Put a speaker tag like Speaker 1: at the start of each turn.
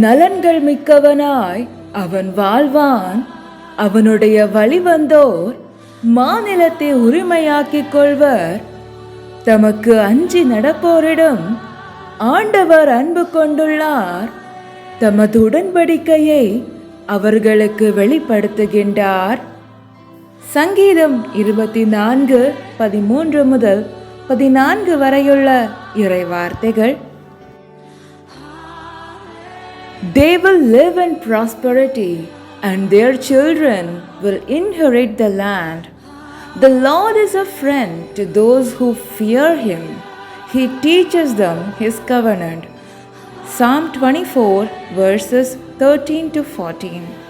Speaker 1: நலன்கள் மிக்கவனாய் அவன் வாழ்வான். அவனுடைய வழி வந்தோர் மாநிலத்தை உரிமையாக்கிக் கொள்வர். தமக்கு அஞ்சி நடப்போரிடம் ஆண்டவர் அன்பு கொண்டுள்ளார். தமது உடன்படிக்கையை அவர்களுக்கு வெளிப்படுத்துகின்றார். சங்கீதம் இருபத்தி நான்கு பதிமூன்று முதல் பதினான்கு வரையுள்ள இறை வார்த்தைகள் They will live in prosperity, and their children will inherit the land. The Lord is a friend to those who fear Him. He teaches them His covenant. Psalm 24, verses 13 to 14.